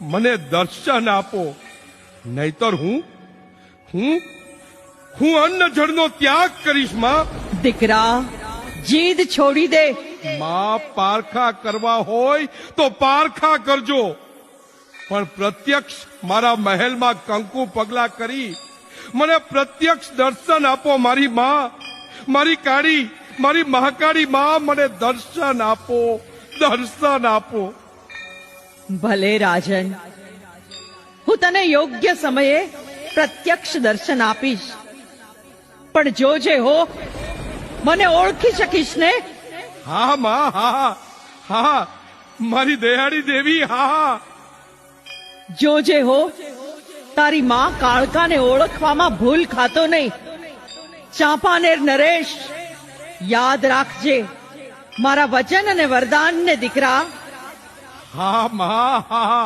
મને દર્શન આપો. નહીતર હું હું હું અન્ન જળનો ત્યાગ કરીશમાં. દીકરા જીદ છોડી દે. માં પારખા કરવા હોય તો પારખા કરજો. પણ પ્રત્યક્ષ મારા મહેલમાં કંકુ પગલા કરી મને પ્રત્યક્ષ દર્શન આપો મારી માં. મારી કાળી મારી મહાકાળી માં મને દર્શન આપો દર્શન આપો. ભલે રાજન હું તને યોગ્ય સમયે પ્રત્યક્ષ દર્શન આપીશ. પણ જોજે હો મને ઓળખી શકીશ ને? હા માં હા હા મારી દયાળી દેવી હા જોજે હો તારી માં કાળકાને ઓળખવામાં ભૂલ ખાતો નહીં. ચાંપાનેર નરેશ યાદ રાખજે મારા વચન અને વરદાનને દીકરા હા માં હા